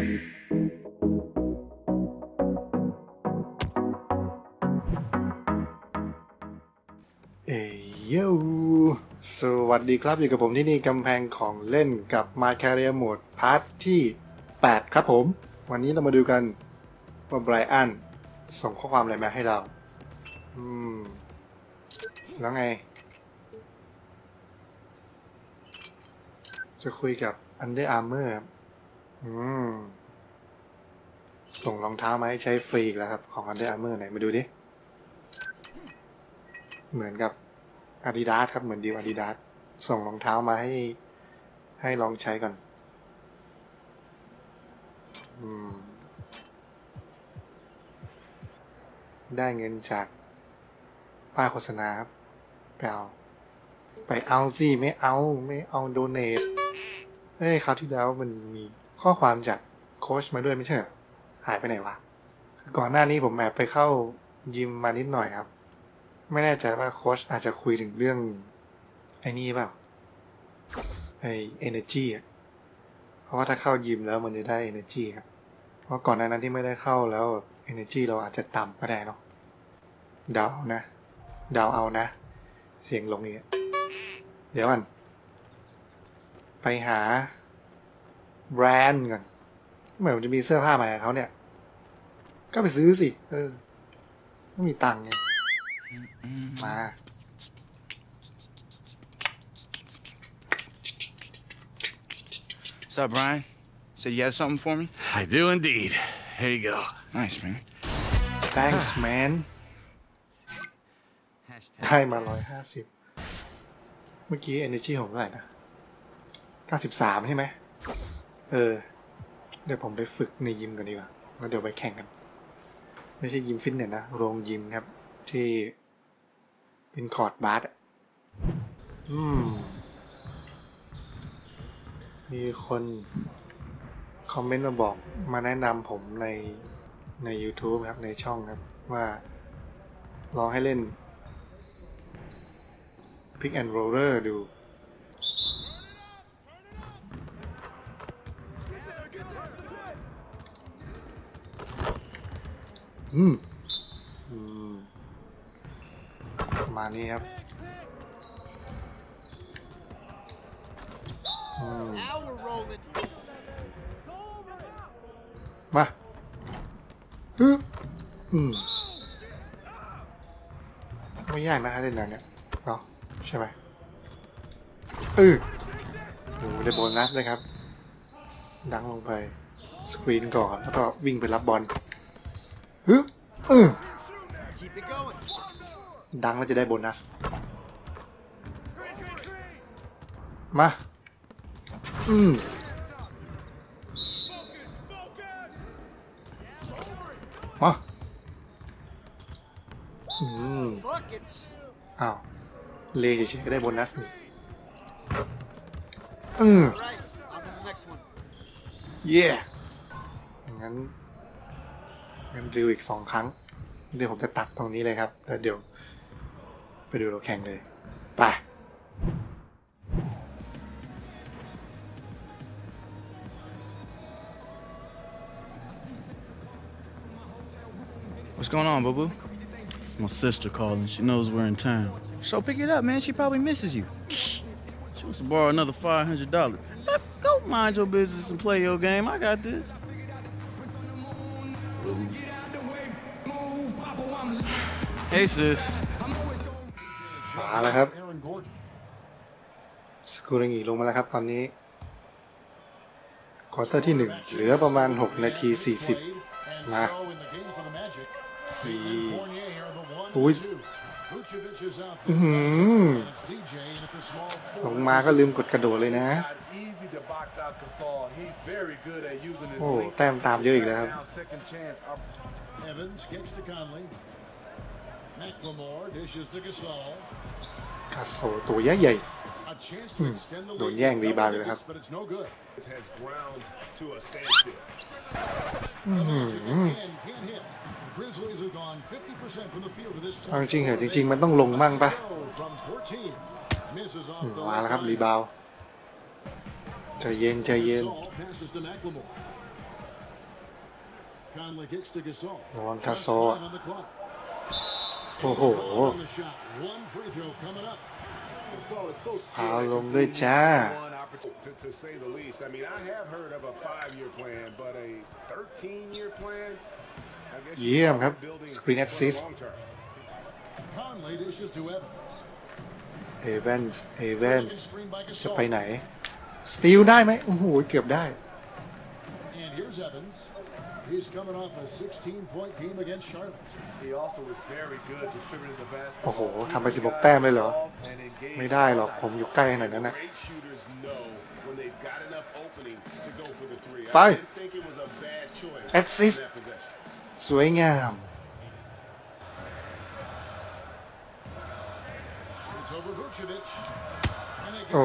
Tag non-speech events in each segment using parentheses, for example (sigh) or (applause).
เอ้ยสวัสดีครับอยู่กับผมที่นี่กำแพงของเล่นกับ m คริเอร์โหมดพาร์ทที่ 8 ครับผม วันนี้เรามาดูกันว่าไบรอันส่งข้อความอะไรมาให้เรา อืม แล้วไง จะคุยกับอันเดอร์อาร์เมอร์ส่งรองเท้ามาให้ใช้ฟรีแล้วครับของ Under Armour ไหนมาดูดิ เหมือนกับอาดิดาสครับเหมือนดีลอาดิดาส่งรองเท้ามาให้ ให้ลองใช้ก่อนอได้เงินจากป้าโฆษณาครับไปเอาไปเอาสิไม่เอาไม่เอาโดเนทเฮ้ยคราวที่แล้วมันมีข้อความจากโค้ชมาด้วยไม่ใช่หายไปไหนวะ ก่อนหน้านี้ ผมแอบไปเข้ายิมมานิดหน่อยครับ ไม่แน่ใจว่าโค้ชอาจจะคุยถึงเรื่องไอ้นี่เปล่าไอเอเนจีอ่ะเพราะว่าถ้าเข้ายิมแล้วมันจะได้เอเนอร์จีครับ เพราะก่อนหน้านั้นที่ไม่ได้เข้าแล้วเอเนอร์จีเราอาจจะต่ำก็ได้เนาะดาวนะดาวเอานะ เสียงลงนี้ เดี๋ยวอัน ไปหาแบรนด์กันเหมือนจะมีเสื้อผ้าใหม่ขเขาเนี่ย ก็ไปซื้อสิ เออไม่มีตังค์ไง มาสวัสดี p b r i น n Said you have something for me? I do indeed. Here you go. Nice, man. Thanks, man. ได้มาร้อยห้าสิบเมื่อกี้ energy องเท่าไหร่นะเก้าสิบสามใช่ไหมเออเดี๋ยวผมไปฝึกในยิมก่อนดีกว่าแล้วเดี๋ยวไปแข่งกัน ไม่ใช่ยิมฟิตเนสนะโรงยิมครับ ที่เป็นคอร์ดบาสอืมมีคนคอมเมนต์มาบอก มาแนะนำผมในใน YouTube ครับในช่องครับ ว่า ลองให้เล่น Pick and Roller ดูอืม มานี้ครับ มาฮึอืม ไม่ยากนะฮะเล่นแนวเนี้ยเนาะ ใช่ไหมอออโหได้บอลนะนะครับ ดังลงไปสกรีนก่อน แล้วก็วิ่งไปรับบอลฮึอดังแล้วจะได้โบนัส มา อืมมาอืมอ้าว เลเฉยๆก็ได้โบนัสนี่เออเย่งั้นงั้นริวอีกสองครั้งเดี๋ยวผมจะตัดตรงนี้เลยครับแล้วเดี๋ยวไปดูเราแข่งเลยไป What's going on, Boo Boo? It's my sister calling. She knows we're in town. So pick it up, man. She probably misses you. She wants to borrow another $500. Go mind your business and play your game. I got this. Jesus มาแล้วครับสกูริงีลงมาแล้วครับตอนนี้ ควอเตอร์ที่หนึ่งเหลือประมาณ 6 นาที 40มาอีอุ้ยลงมาก็ลืมกดกระโดดเลยนะ โอ้แต้มตามเยอะอีกแล้วครับกาโซตัวใหญ่ๆโดนแย่ง รีบาร์เลยครับจริงจริงเหรอจริง ๆ มันต้องลงมั่งปะมาแล้วครับรีบาวใจเย็นใจเย็นระวังคาโซโอ้โหเาลงด้วยจ้าเยี่ยมครับสกรีนแอคซิสเอเวนส์เอเวนส์จะไปไหน สตีลได้ไหมโอ้โหเกือบได้ He's coming off a 16-point game against Charlotte. He also was very good distributing the basketball. โอ้โหทำไป16แต้มเลยเหรอ ไม่ได้หรอก ผมอยู่ใกล้ขนาดนั้นนะ g r a s s i ไป s แอ i ซิส t สวยงาม o h โอ้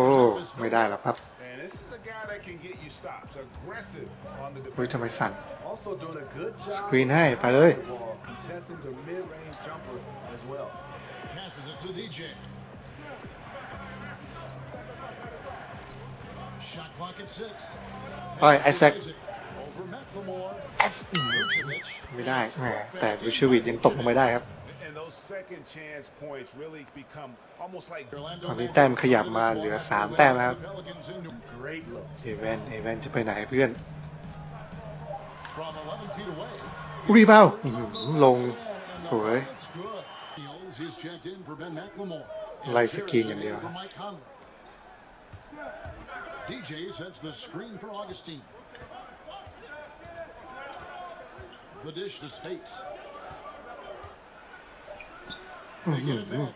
ไม่ได้หรอกครับ This is a guy that can get you stops. Aggressive on the คุย defense. ทำไมสั่น Also doing a good job. สกรีนให้ไปเลย the ball, contesting the mid-range jumper as well. Passes it to DJ. Shot clock at six. ไปไอแซค Over Macklemore. ไม่ได้แหมแต่วิชวิตยังตกลงไม่ได้ครับตอนนี้แต้มขยับมาเหลือ3แต้มแล้วครับเอเวนเอเวนจะไปไหนเพื่อนรีบาลงสวยไล่สกีอย่างเดียว The dish to States. What are you it to do?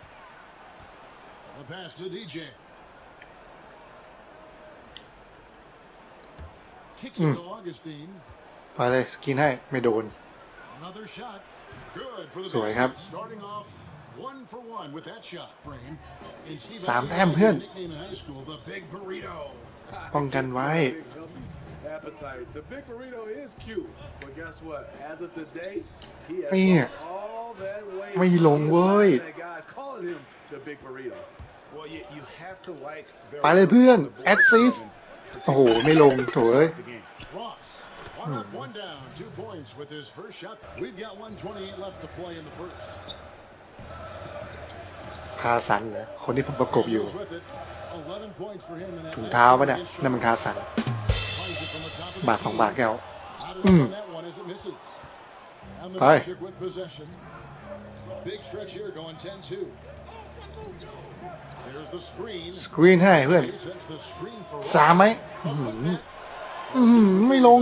A pass to DJ. Kicks it hmm. to Augustine. ไปเลยสกินให้ ไม่โดน Another shot. Good for the สวยครับ Starting off one for one with that shot, Brain. And Steve nickname in high school, the Big Burrito. ป้องกันไว้เนี่ยไม่ลงเว้ย ไปเลยเพื่อน แอดซิสโอ้โห ไม่ลงโถเอ้ย One up, one down, two points with his first shot. We've got 128 left to play in the first. พาสันเหรอ คนที่ผมประกบอยู่ With it, ถุงเท้าปะเนี่ยนั่นมันคาสันบาทสองบาทแก้ว อืมไปสกรีนให้เพื่อนสามไหมอืมไม่ลง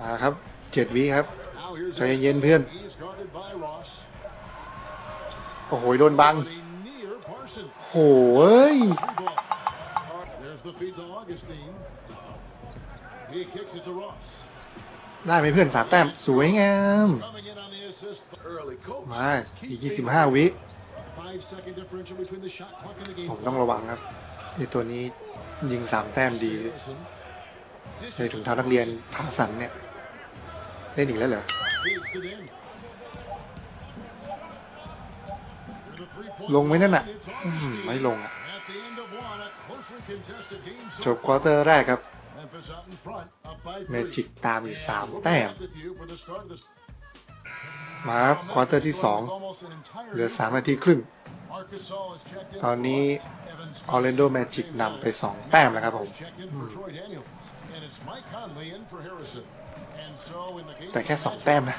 อ่าครับเจ็ดวิครับใจเย็นเพื่อน โอ้โหโดนบังโอ้เอ้ยได้ไหมเพื่อนสามแต้มสวยงามมาอีกยี่สิบห้าวิ ผมต้องระวังครับในตัวนี้ยิงสามแต้มดีในถุงเท้านักเรียนผาสันเนี่ยได้หนึ่งแล้วเหรอลงไหมนั่นน่ะ ไม่ลงจบควอเตอร์แรกครับเมจิกตามอยู่3แต้ม มาครับ ควอเตอร์ที่2เหลือ3นาทีครึ่ง ตอนนี้ออร์นโดเมจิกนำไป 2 แต้มแล้วครับผม แต่แค่ 2 แต้มนะ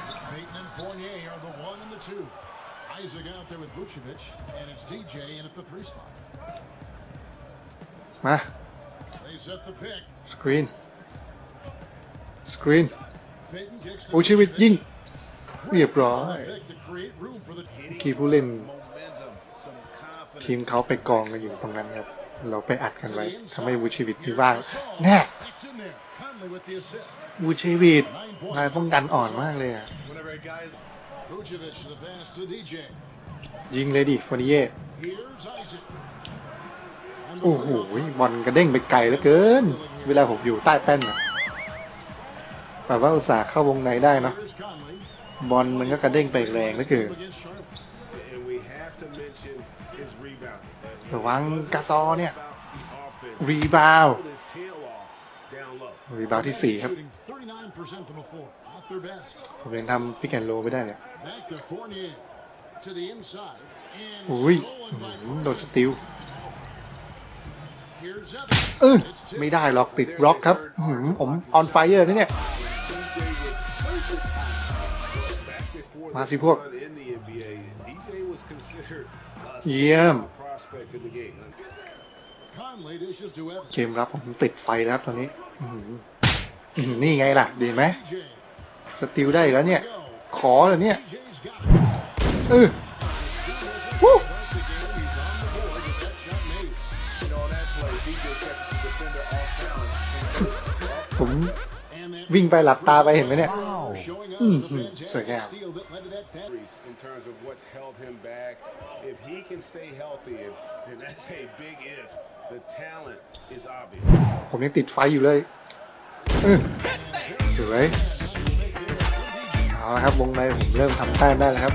Isaac out there with Vucevic, and it's DJ in at the three spot. a They set the pick. Screen. Screen. โอ้ช่วิมยิงเรียบร้อยคีผูเล่นทีมเขาไปกองกันอยู่ตรงนั้นครับ เราไปอัดกันไว้ ทำให้วูชีวิตมีว่างแน่วูชีวิตนายป้องกันอ่อนมากเลยอ่ะยิงเลยดิ ฟอนิเย่โอ้โหบอลกระเด้งไปไกลเหลือเกิน เวลาผมอยู่ใต้แป้นะแต่ว่าอุตส่าห์เข้าวงในได้เนาะบอลมันก็กระเด้งไปแรงเหลือเกินระวังกาซอเนี่ย รีบาวรีบาวที่4ครับผมยังทำพิกแอนโลไม่ได้เนี่ยอุ้ย โดนสติลเออ ไม่ได้หรอก ติดบล็อกครับ ผมออนไฟเออร์นี่เนี่ย มาสิพวก เยี่ยม เกมรับผมติดไฟแล้วตอนนี้นี่ไงล่ะ ดีไหม สติลได้แล้วเนี่ยขอเหรอเนี่ยเออผมวิ่งไปหลับตาไปเห็นไหมเนี่ยสวยงามผมยังติดไฟอยู่เลยเออสวยอาครับวงในผมเริ่มทำแต้มได้แล้วครับ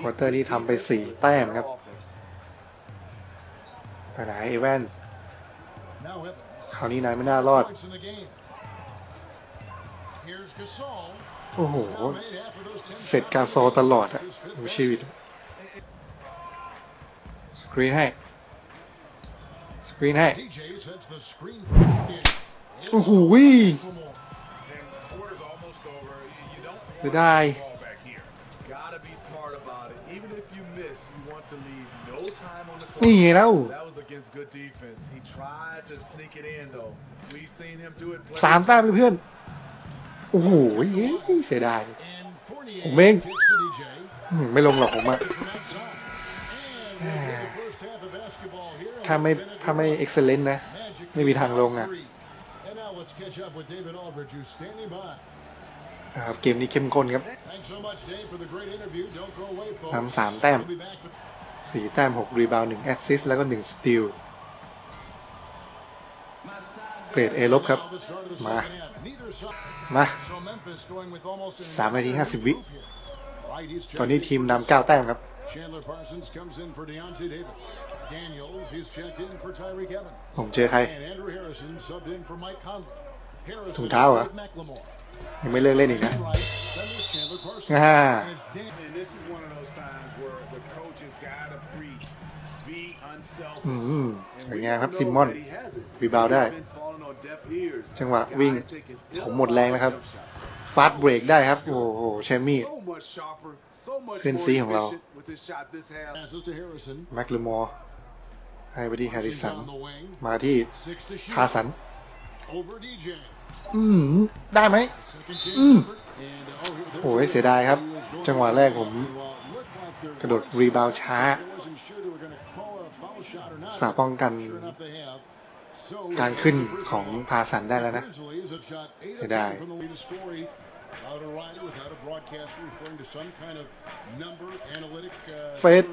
ควอเตอร์นี้ทำไป4แต้มครับไปไหนเอเวนส์คราวนี้นายไม่น่ารอด โอ้โห เสร็จกาโซตลอดอะดูชีวิต สกรีนให้สกรีนให้โอ้โหเสียดาย นี่ไงแล้วสามแต้มเเพื่อน โอ้โห เสียดายผมเองไม่ลงหรอกผมอะถ้าไม่ถ้าไม่เอ็กเซลเลนต์นะไม่มีทางลงอะนะครับเกมนี้เข้มข้นครับนำสามแต้มสี่แต้มหกรีบาวหนึ่งแอสซิสแล้วก็หนึ่งสตีล เกรดเอลบครับ มา มาสามนาทีห้าสิบวิ ตอนนี้ทีมนำเก้าแต้มครับผมเจอใคร ถุงเท้าเหรอยังไม่เลิกเล่นอีกนะง่าอืมสวยงามครับซิมมอนรีบาวได้ จังหวะ วิ่ง ผมหมดแรงแล้วครับ ฟาสเบรกได้ครับ โอ้โหเชมมี่เพื่อนซีของเรา แม็กลูมอร์ ให้ไปที่แฮร์ริสัน มาที่คาสันอืมได้ไหมอืมโอ้ยเสียดายครับ จังหวะแรกผม กระโดดรีบาวช้า สาป้องกัน การขึ้นของพาสันได้แล้วนะ เสียดายเฟส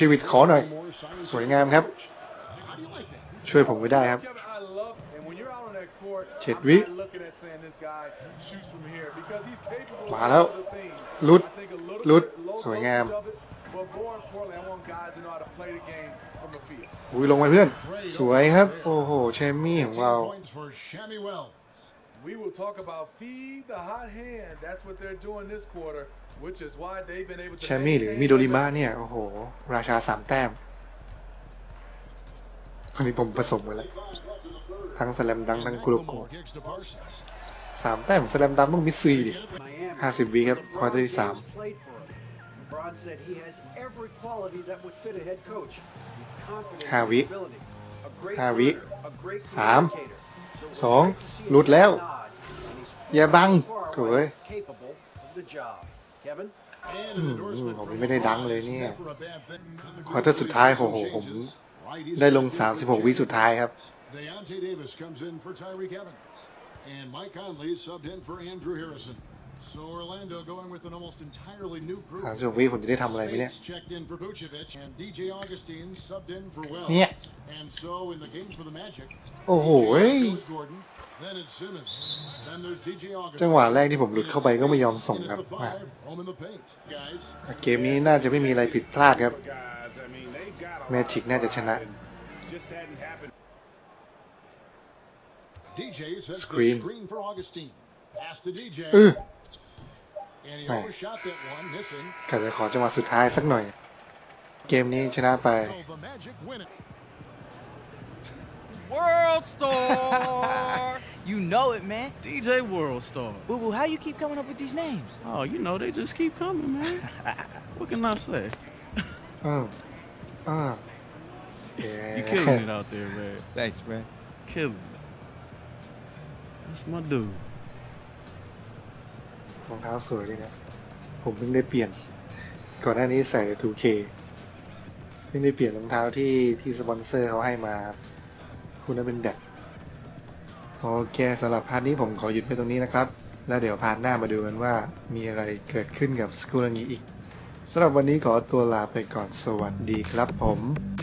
ชีวิตขอหน่อย สวยงามครับ ช่วยผมไม่ได้ครับเจ็ดวิมาแล้วลุดลุดสวยงามอุ้ยลงมาเพื่อน สวยครับ โอ้โหแชมมี่ของเราแชมี่หรือมิโดริมาเนี่ย โอ้โห ราชาสามแต้มอันนี้ผมผสมกันแล้วทั้งสแลมดังทั้งกรุโกสามแต้มสแลมดังต้องมิดซีดิห้าสิบวีครับ ควอเตอร์ที่สามห้าวิห้าวิสามสองหลุดแล้วอย่าบังถุยผมไม่ได้ดังเลยเนี่ย ควอเตอร์สุดท้ายโหผม ได้ลง 36 วิสุดท้ายครับ Deontay Davis comes in for Tyreek Evans. And Mike Conley subbed in for Andrew Harrison. So Orlando going with an almost entirely new group. สามส e บวิผมจะได้ทำอะไรไหมเนี่ย checked in for Vucevic and DJ Augustine subbed in for Wells. Yeah. And so in the game for the Magic. oh, hey. Gordon. Then it's Simmons. Then there's DJ Augustine. จังหวะแรกที่ผมหลุดเข้าไปก็ไม่ยอมส่งครับ เกมนี้น่าจะไม่มีอะไรผิดพลาดครับแมจิกน่าจะชนะ Just hadn't happened. DJ says screen. screen for Augustine. Pass to DJ. กะจะขอจังหวะสุดท้ายสักหน่อยเกมนี้ชนะไป (laughs) World Star. (laughs) you know it, man. DJ World Star. Boo Boo, how you keep coming up with these names? Oh, you know, they just keep coming, man. (laughs) what can I say? oh. Oh. Yeah. You're killing it out there, man. Thanks, man. Killing That's my dude. รองเท้าสวยเลยนะผมเพิ่งได้เปลี่ยน ก่อนหน้านี้ใส่ 2K เพิ่งได้เปลี่ยนรองเท้าที่ที่สปอนเซอร์เขาให้มา คุณนั้นเป็นแดกโอเคสำหรับพาร์ทนี้ผมขอหยุดไปตรงนี้นะครับ แล้วเดี๋ยวพาร์ทหน้ามาดูกันว่ามีอะไรเกิดขึ้นกับสกูลงนี้อีก สำหรับวันนี้ขอตัวลาไปก่อน สวัสดีครับผม